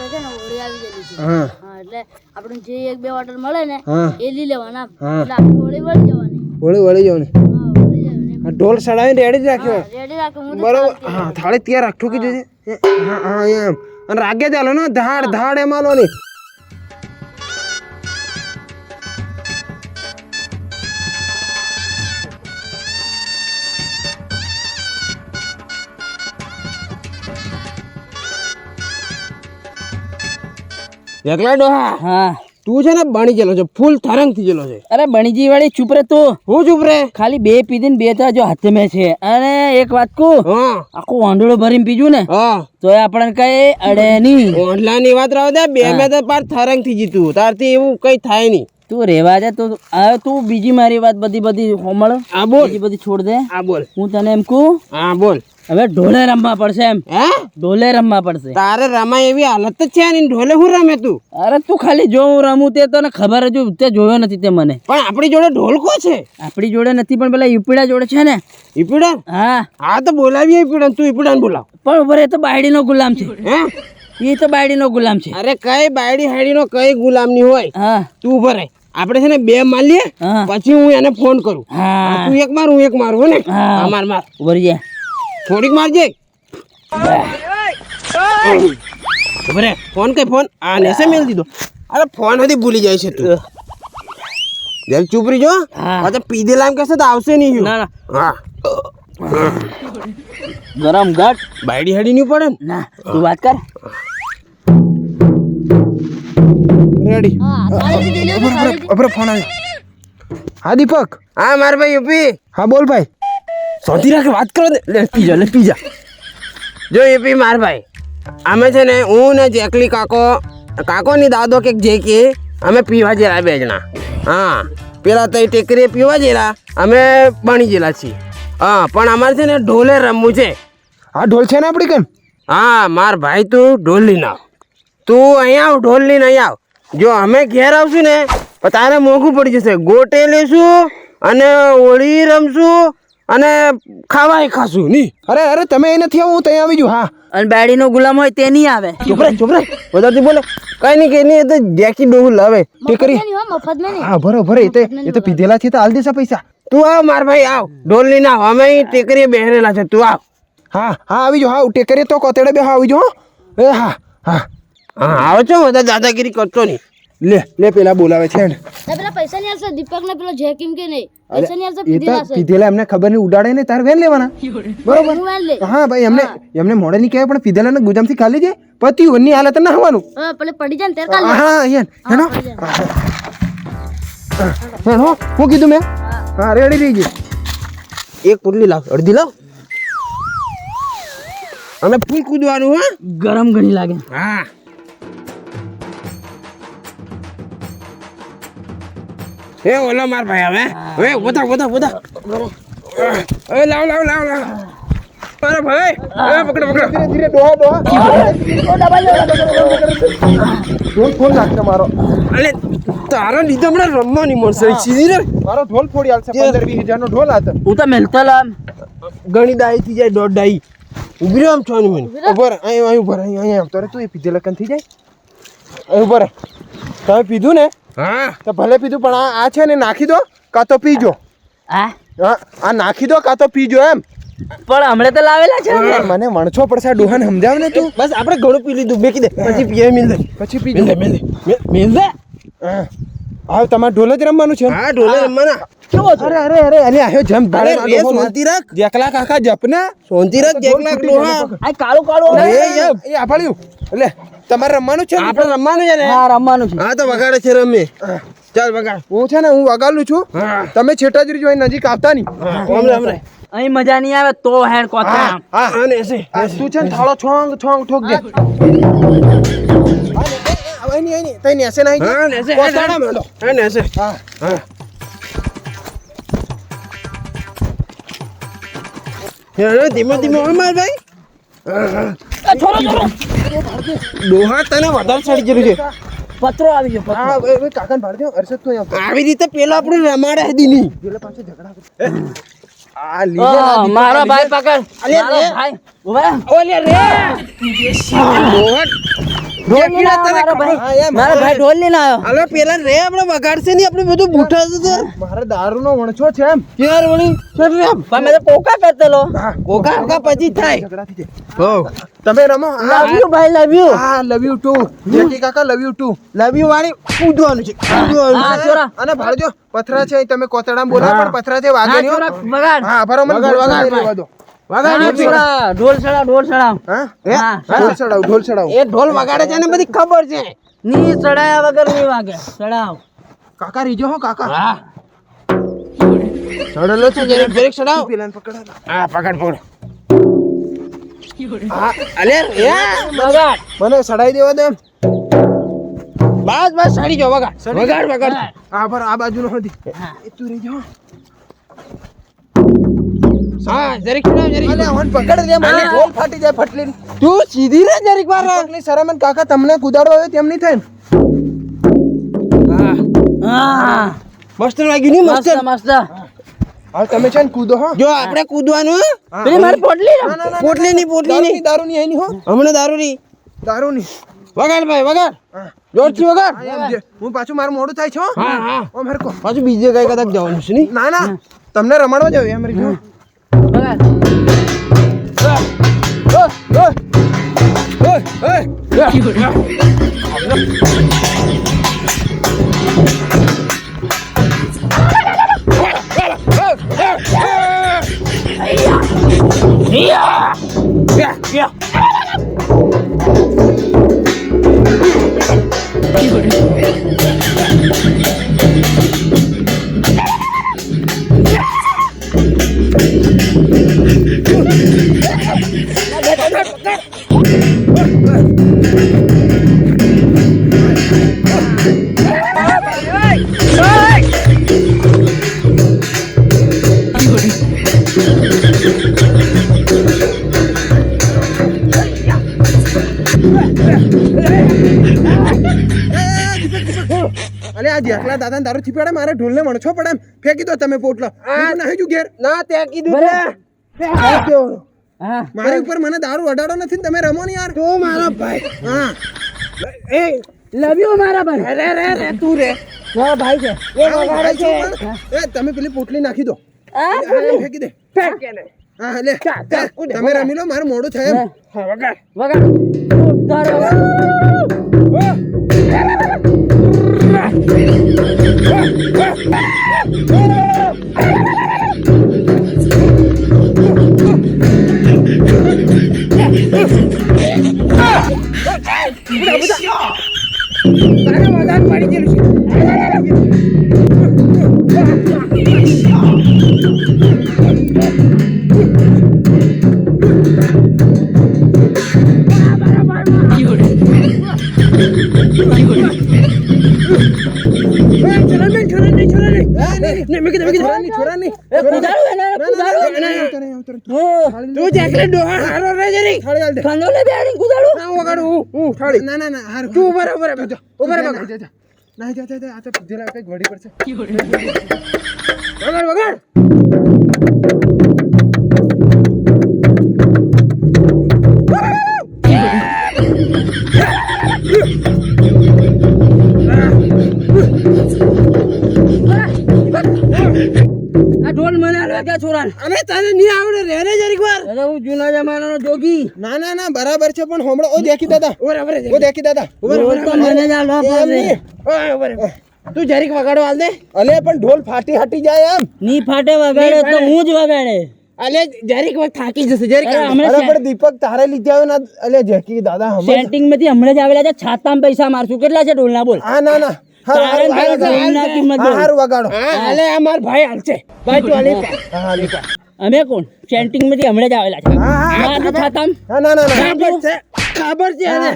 આપણે છે ને હોળી આવી ગયેલી છે. હા. એટલે આપણે જે એક બે ઓર્ડર મળે ને એ લઈ લેવાના. એટલે આપણે હોળી વળી જવાની. વળી વળી હા જવાની. ઢોલ સડાવીને રેડી જ રાખ્યો. રેડી બરોબર. હા થાળી તૈયાર. રાખ્યું કીધું છે હા હા એમ. અને રાગે ચાલો ને ધાડ ધાડ એમાં લો ને. એકલા ડોહા હા. તું છે ને બની ગયેલો છે ફૂલ તરંગ થઈ ગયેલો છે. અરે બણીજી વાળી ચૂપ રે તું. હું ચૂપ રે? ખાલી બે પીધી ને બે ત્રણ જો હાથે મેં છે. અને એક વાત હા. આખું વાંડોળો ભરીને પીજું ને તો એ આપણને કઈ અડે નહીં. ઓંડલાની વાત રાવ દે બે મેં તો પાર તરંગ થઈ જીતું તારથી એવું કઈ થાય નહીં. તું રેવા દે તો હવે તું બીજી મારી વાત બધી બધી હોમળ આ બોલ. બધી છોડ દે. આ બોલ. હું તને એમ કહું હા બોલ. હવે ઢોલે રમવા પડશે એમ. હે? ઢોલે રમવા પડશે. તારે રમાય એવી હાલત છે ને ઢોલે હું રમે તું? અરે તું ખાલી જો હું રમું તે તને ખબર જ તે જોયો નથી તે મને. પણ આપણી જોડે ઢોલ કો છે? આપણી જોડે નથી પણ પેલા યુપીડા જોડે છે ને. યુપીડા હા. હા તો બોલાવીએ યુપીડા તું ને બોલાવ. પણ ઉપર એ તો બાયડીનો ગુલામ છે. હે? એ તો બાયડીનો ગુલામ છે. અરે કઈ બાયડી હાડીનો કઈ ગુલામની હોય? હા. તું ઊભો રહે. આપણે છે ને બે માલીએ લઈએ પછી હું એને ફોન કરું. તું એક માર હું એક મારું ને? માર માર. ઉભર જા. થોડીક મારજે ઊભો ફોન કઈ ફોન આ નેસે મેલ દીધો અરે ફોન હતી ભૂલી જાય છે તું જલ ચૂપ રહી જો હા. તો પી દેલા એમ કહેશે તો આવશે નહીં ના ના હા ગરમ ગટ બાયડી હાડી નહીં પડે ના તું વાત કર રેડી હા ફોન આવ્યો હા દીપક હા માર ભાઈ યુપી હા બોલ ભાઈ સોતી રાખે વાત કરો લે પીજા લે પીજા જો. એપી માર ભાઈ. અમે છે ને હું ને જેકલી કાકો કાકો ની દાદો કે જે કે અમે પીવા જેલા બે જણા. હા પેલા તઈ ટેકરીએ પીવા જેલા અમે બની જેલા છીએ. હા પણ અમારે છે ને ઢોલે રમવું છે. આ ઢોલ છે ને આપણી કેમ? હા માર ભાઈ તું ઢોલ લઈને આવ. તું અહીંયા આવ ઢોલ લઈને અહીં આવ. જો અમે ઘેર આવશું ને તારે મોંઘું પડી જશે. ગોટે લેશું અને હોળી રમશું અને ખાવાય ખાશું નહીં અરે અરે તમે એ નથી આવું હું ત્યાં આવી જાઉં હા. અને બાયડીનો ગુલામ હોય તે નહીં આવે. ચૂપ રે ચૂપ રે. વધારથી બોલે. કઈ નહીં કઈ નહીં એ તો જેકી ડોહું લાવે. ટેકરી. મફતમાં નહીં. હો, ભરો ભરો એ તો એ તો પીધેલા છે તો હાલ દેશે પૈસા. તું આવ માર ભાઈ આવ. ઢોલ લઈને આવ અમે ટેકરીએ બેહરેલા છે તું આવ. હા હા આવી જાઓ હા ટેકરીએ તો કોતેડે બે હા આવી જાઓ હો. એ હા હા. હા આવે છો બધા દાદાગીરી કરતો નહીં. લે લે પેલા બોલાવે છે ને. પેલા પૈસા નહીં આવશે દીપક ને પેલો જેકીમ કે નહીં પૈસા નહીં આવશે પીધેલા છે પીધેલા એમને ખબર નહીં ઉડાડે ને તારે વેન લેવાના. બરોબર? હું ભાઈ એમને એમને મોડે નહીં કહેવાય પણ પીધેલા ને ગુજામથી ખાલી જે પતિ ઓની હાલત ના હવાનું. હા પેલે પડી જાય ને ત્યારે કાલ હા હેન હેનો. હું કીધું મેં? હા. રેડી રહી ગઈ. એક પુટલી લાવ અડધી લાવ. અને ફૂલ કૂદવાનું હા. ગરમ ઘણી લાગે. હા. એ ઓલો માર ભાઈ હવે. હવે બધા બધા બધા એ લાવ લાવ લાવ લાવ. અરે ભાઈ એ પકડો પકડો. ધીરે ધીરે ડોહા ડોહા ઢોલ ફોન નાખશે મારો. અલે તારા લીધે હમણાં રમવાની મળશે સીધી મારો ઢોલ ફોડી હાલશે પંદર વીસ ઢોલ હતો હું તો મેલતો લામ ઘણી ડાઈ થઈ જાય દોઢ દાઈ. ઊભી રહ્યો આમ છો ને મને. ઉભર અહીં અહીં ઉભર અહીં અહીં રે તું એ પીધે લખન થઈ જાય? અહીં ઉભર તમે પીધું ને? હા. તો ભલે પીધું પણ આ આ છે ને નાખી દો કાં તો પીજો. આ હા આ નાખી દો કાં તો પીજો એમ. પણ હમણે તો લાવેલા છે ને? મને વણછો પડશે આ ડોહાને સમજાવ ને તું? બસ આપણે ઘણું પી લીધું બેકી દે. પછી પીએ મિલ દે. પછી મિલ પીજો. દે મિલ દે મિલ- મિલ દે હા તમારે ઢોલ જ રમવાનું છે? હા ઢોલે રમવાના. કેવો અરે અરે અરે અરે આયો જમ ભાડે રે શાંતિ રાખ. જેકલા કાકા જપના. શાંતિ રાખ જેકલા ફૂટી આ કાળો કાળો એ એ આ ફાળ્યું એટલે તમારે રમવાનું છે આપણે રમવાનું છે ને? હા રમવાનું છે. હા તો વગાડે છે રમે. ચાલ વગાડ. હું છે ને હું વગાડું છું. તમે છેટા જ જોઈ નજીક આવતા નહીં. ઓમ રે ઓમ રે અહીં મજા નહીં આવે તો હેડ કોતા હા હા. ને એસે તું છે ને થાળો છોંગ છોંગ ઠોક દે. નહીં નહીં તઈ નેસે નહીં હા ને એસે કોતાડા હા ને એસે હા. હા. ધીમે ધીમે હોય માર ભાઈ? છોરો છોરો ડોહા તને વધારે ચડી ગયેલું છે. પત્રો આવી ગયો હા એ એ કાકાને ભાડ દો અરસદ તો આવી રીતે પેલા આપણે રમાડે હતી પેલા પાસે ઝઘડા આ લીધે હા, ભાઈ પકડ. અલે રે. ભાઈ. ઓલે રે. ડોહા ઢોલ લઈને ભાઈ. હા, ભાઈ ઢોલ લઈને આવ્યો. હવે પેલા રે આપણે વગાડશે નહીં આપણે બધું બૂઠા છે મારે દારૂનો વણછો છે એમ. યાર વળી? સર રે પણ મેં પોકા કરતેલો હા કોકા કોકા પછી થાય. ઝઘડા થઈ જાય. હો. તમે રમો. લવ યુ ભાઈ લવ યુ હા લવ યુ ટુ જેકી કાકા love you too love you વાળી કૂદવાનું છે. કૂદવાનું હા છે. છોરા અને ભાડજો પથરા છે તમે કોતડામાં બોલા પણ પથરા છે વાગે નહીં હો. વગાડ. હા ભરો મને વગાડ, વગાડ, ઢોલ ચડાવ. ઢોલ ચડાવ ઢોલ ચડાવ. ઢોલ ચડાવ એ ઢોલ વગાડે છે ને બધી ખબર છે. ની ચડાયા વગર વાગે. ચડાવ. કાકા રીજો હો કાકા. હા. ચડેલો છે જરીક જરીક ચડાવ. પેલાને પકડાય હા પકડ પકડ. અલે રે વગાડ. મને સડાઈ દેવા દે બસ બસ સાડી જો વગાડ. વગાડ વગાડ. આ ભર આ બાજુનો હતી તું રીજો હો. હા જરીક જરીક અલે ઓન પકડ દે મને ઢોલ ફાટી જાય ફટલીને. તું સીધી રે જરીક વાર. દીપકની શરમ અને કાકા તમને કુદાડો આવે તેમ નહીં થાય ને. હા. હા. મસ્ત લાગ્યું નહીં મસ્ત. મસ્ત મસ્ત. તમે છે ને કૂદો હો. જો આપણે કૂદવાનું. પેલી મારી પોટલી ને? ના, ના, ના, પોટલી ની. પોટલી ની. દારૂની હો. હમણાં દારૂ ની વગાડ ભાઈ વગાડ. હા. જોરથી વગાડ. એમ જે. હું પાછું મારું મોડું થાય છે હા. હા ઓમ હરકો પાછું બીજે કઈ કદાચ જવાનું છે નહીં? ના ના. તમને રમાડવા જાવ એમ રીજો વગાડ અલે આ જેકલા દાદા દારૂ થી પડે મારે ઢોલને મણછો પડે એમ. ફેંકી દો તમે પોટલો. નાહી જુ ઘેર. ના ત્યાં કીધું મારી ઉપર મને દારૂ અડાડો નથી તમે રમો ને યાર તો મારો ભાઈ હા એ લવ યુ મારા ભાઈ રે રે રે તું રે મારા ભાઈ છે એ વગાડે છે એ તમે પેલી પોટલી નાખી દો ફેંકી દે ફેંક એને. હા લે તમે રમી લો મારું મોડું થાય એમ વગાડ વગાડ તું જેકલે ડોહા હારો રે જરી થાળી હાલ દે. કંદોલે બેડી કુદાડો ના વગાડ હું હું થાળી. ના ના ના હાર. તું ઊભા રહે, ઊભા રહે. જા, જા. ના જા જા આ તો પીધેલા કંઈક વળી પડશે. વગાડ વગાડ. આ ઢોલ મને આલવા કે છોરા અરે તને નહીં આવડે રે રે જરીક વાર અરે હું જૂના જમાનાનો જોગી ના ના ના બરાબર છે પણ હમણાં ઓ દેખી દાદા ઊભા રહે, ઓ દેખી દાદા ઢોલ તો મને જ આલવા નહીં. ઓય, ઊભા તું જરીક વગાડો હાલ દે અલે પણ ઢોલ ફાટી હટી જાય એમ ની ફાટે વગાડે તો હું જ વગાડે અલે જરીક વખત થાકી જશે જરીક અરે. હમણાં પણ દીપક તારે લીધે આવ્યો ના અલે જેકી દાદા હમ સેન્ટિંગમાંથી હમણાં જ આવેલા છે છાતામાં પૈસા મારશું કેટલા છે ઢોલના બોલ હા ના ના હારું, તારે કિંમત હાલી. અમે કોણ? સેન્ટિંગમાંથી હમણાં જ આવેલા છે. છાતામ. ના ના ના. ખબર છે. ખબર છે એને.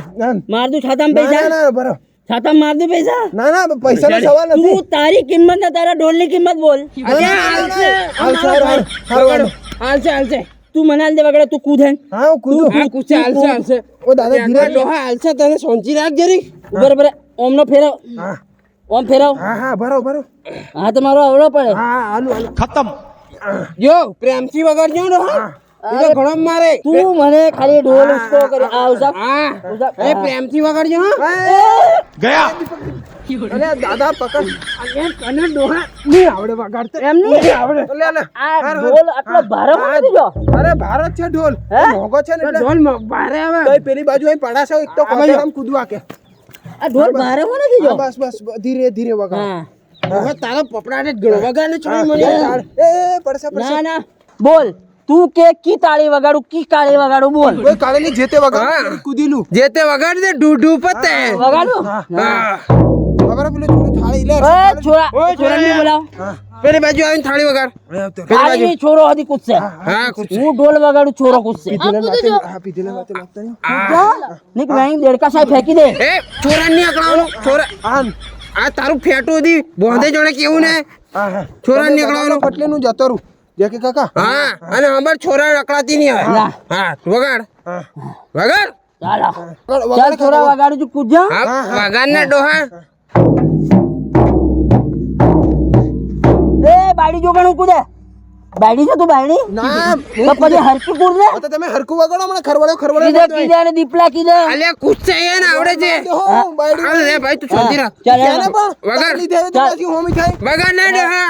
છાતામ પૈસા. ના ના બરો. છાતામ મારતું પૈસા? ના ના પૈસાનો સવાલ નથી. તું તારી કિંમત ને તારા કિંમત બોલ. હાલશે હાલ હાલ હાલો. હાલશે હાલશે તું મને આલ દે વગડે તું કૂદ હે હા હું કૂદું હા કુછે હાલશે હાલશે ઓ દાદા એકવાર ડોહા હાલશે તને સોંચી રાખ જરી. બરાબર ઓમનો ફેરો. હા. ઓમ ફેરવ. હા હા ભરો ભરો. હા તો મારો આવડો પડે. હા હાલો ખતમ. જો પ્રેમથી વગાડજો ડોહા હા. તો ઘણો મારે. તું મને ખાલી ઢોલ ઉસકો કરી આ ઉસક હા. એ પ્રેમથી વગાડજો હા. અરે દાદા પકડ. ડોહા. આવડે વગાડતો એમ નહીં? લે લે. આ ઢોલ આટલો ભારે મૂકી દીધો અરે ભારત છે ઢોલ. હે? છે ને ઢોલ ભારે આવે. પેલી બાજુ અહીં પડાશે એક તો કોતે કૂદવા કે. આ ઢોલ ભારે કોને દીધો હા, બસ બસ ધીરે ધીરે વગાડ. હવે તારા પપડાને જ ગળો વગાડને છોડી મને એ એ, પડશે પડશે. ના ના. બોલ. તું કે કી તાળી વગાડું કી કાળી વગાડું? બોલ. કોઈ કાળેલી જે તે વગાડ. કુદીલું. જે તે વગાડી દે ઢૂ ઢૂ પતે વગાડું? હા. ખબર પેલું છોરા છોરાને બોલાવ. પેલી બાજુ આવીને થાળી વગાડ. થાળી ની છોરો હતી કૂદશે. હા કુછ હું ઢોલ વગાડું છોરો કૂદશે. હા પીધેલે માથે લાગતા નહીં. નીક દેડકા સાહેબ ફેંકી દે. એ છોરા ની અકળાવવાનું. છોરા આમ. આ તારું ફેટું હતી બોંધે જોડે કેવું ને? છોરાની. છોરા તમે નીકળવાનું. વગાડો પટલીનું જતો રહું જે કે કાકા? હા અને અમાર છોરા અકળાતી નહીં હવે ના. હા વગાડ. વગાડ. ચાલો. વગાડ, ચાલ વગાડ છોરા વગાડું છું. કૂદજા. હા વગાડ ને ડોહા. એ બાડી જોગણું કુદે બાડી છે. તું બાડી ના. તો પછી હરકી કુર ને તો તમે હરકુ વગાડો મને ખરવડો ખરવડો કીધા કીધા ને દીપલા કીધે. અલ્યા કુસ્સે એ ને આવડે છે. હો, બાયડી. અરે ભાઈ તું છોડી રાખ. ચાલ વગાડ. લીધે તો. પાછી હોમી થાય. વગાડ ને ડોહા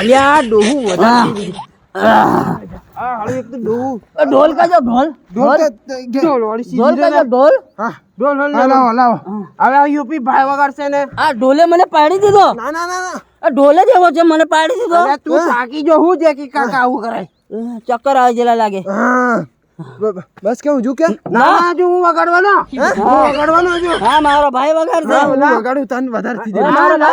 અલ્યા ડોહું વધારે હવે આ યુપી ભાઈ વગાડશે ને? આ ઢોલે મને પાડી દીધો. ના ના ના ના. આ ઢોલે જ એવો છે મને પાડી દીધો. અલ્યા તું થાકી જો હું જે કે કાકા આવું કરાય. ચક્કર આવે જેલા લાગે. હા. બસ કેવું જો કે ના જો હું વગાડવાનો. હું? વગાડવાનો હજુ. હા મારો ભાઈ વગાડશે. હું વગાડું તન વધારે થી હા, મારો ના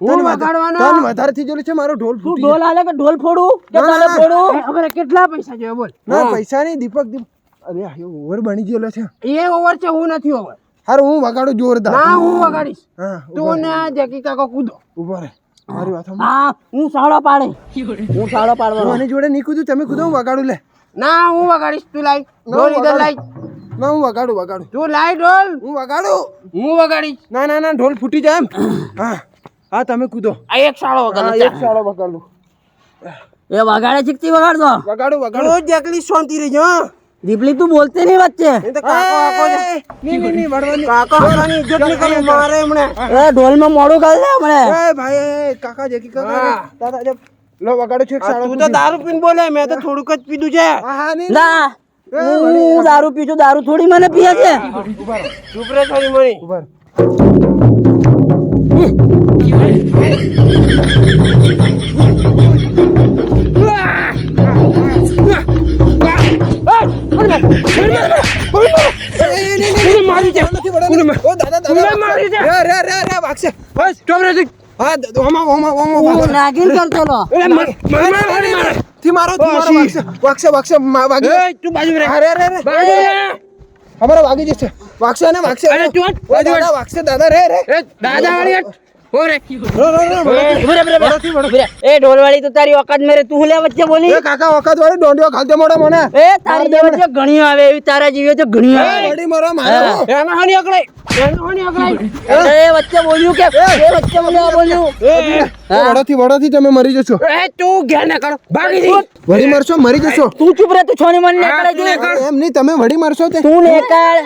હું વગાડવાનો. તન વધારે થી જોલે છે મારો ઢોલ તું ફૂટી ઢોલ આલે કે ઢોલ ફોડું? કે તાલે ફોડું? અમારે કેટલા પૈસા જોઈએ બોલ. ના પૈસા નહીં દીપક દીપ અરે આ ઓવર બની ગયેલો છે. એ ઓવર છે હું નથી ઓવર. હાર હું વગાડું જોરદાર. ના હું વગાડીશ. હા તું ને આ જેકી કાકો કૂદો. ઊભો રહે. મારી વાત હા હું સાળો પાડે. હું સાળો પાડવાનો. આની જોડે નહીં કૂદું તમે કૂદો હું વગાડું લે. ના હું વગાડીશ તું લાઈ ઢોલ હું ઇધર વગાડું. લાઈ ના હું વગાડું વગાડું. તું લાઈ ઢોલ હું વગાડું. હું વગાડીશ. ના ના ના ઢોલ ફૂટી જાય એમ. હા હા તમે કૂદો. આ એક શાળો વગાડો એક શાળો વગાડું. એ વગાડે ચીકતી વગાડતો? વગાડું વગાડું. રોજ એકલી શાંતિ રહેજો દીપલી તું બોલતી નહીં વચ્ચે? ઢોલ છે. ઢોલમાં મોડું દે હમણે. ભાઈ કાકા જેકી કાકા દાદા લો વગાડું છું તું તો દારૂ પીને બોલે મેં તો થોડુંક જ પીધું છે હા હા ના હું દારૂ પીછું દારૂ થોડી મને પીએ છે ચૂપ રે થોડી મણી. મારી છે મારી છે? વાગી જશે વાગશે ને વાગશે દાદા રે દાદા એ ઢોલવાળી તો તારી ઓકાત મેરે તું લે વચ્ચે બોલી? એ કાકા વખત વાળી દોંડીઓ ખાલતે મોડો મને. એ તારી જેવી વચ્ચે ઘણી આવે એવી તારા જેવી તો ઘણી આવે. મારો મારો હાની હાની અકળાઈ એ વચ્ચે બોલ્યું કે એ. વચ્ચે બોલ્યું વડોથી વડોથી તમે મરી જશો એ તું ઘેર ના કરો ભાગી જી વળી મરશો મરી જશો તું ચૂપ રહે તું છોની મન હા, તું એમ નહીં તમે વળી મરશો તે તું નેકળ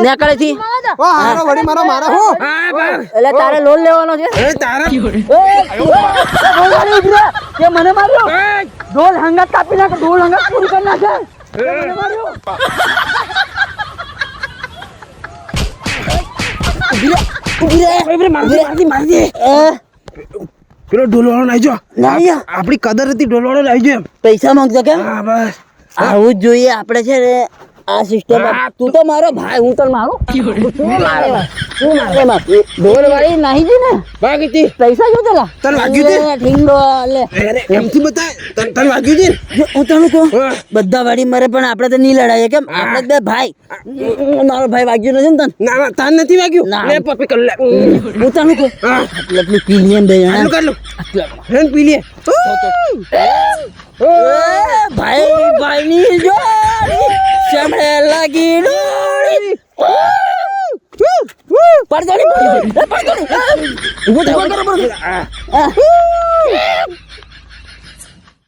નીકળે થી ઓ હારો વળી મારો મારો હો હા ભાગ એટલે તારે લોન લેવાનો છે એ તારા બોલવાની ઉભરે. તે મને માર્યો એ ઢોલ હંગાત કાપી નાખ ઢોલ હંગાત પૂરી કરી નાખે મને માર્યો ઉભરે ઉભરે ભાઈ મારી મારી મારી પેલો ઢોલવાળો નાઈ જો. આપણી કદર હતી ઢોલવાળો લાવી જો એમ. પૈસા માંગતો કેમ? હા બસ. આવું જ જોઈએ. આપણે છે ને આ સિસ્ટમ તું તો મારો ભાઈ હું તને મારો તું મારે તું મારે ઢોલ વાળી નાહી જી ને? ભાગી તી. પૈસા જો તેલા. તને વાગ્યું છે? ઠીંગો લે. અરે એમથી બતાય? તને તને વાગ્યું છે હું તને કહું? બધા વાળી મરે પણ આપણે તો નહીં લડાઈએ કેમ? આપણે બે ભાઈ. મારો ભાઈ વાગ્યો નથી ને તને? ના ના તાન નથી વાગ્યું? લે પપ્પી કર લે. હું તને કહું? હા. આટલું આટલું પી લઈએ બે જણા. કર લો હેન પી લે. ભાઈ ભાઈ ની જોડી. চামড়ে লাগি লড়ি পারদনি পারদনি উপরে উপরে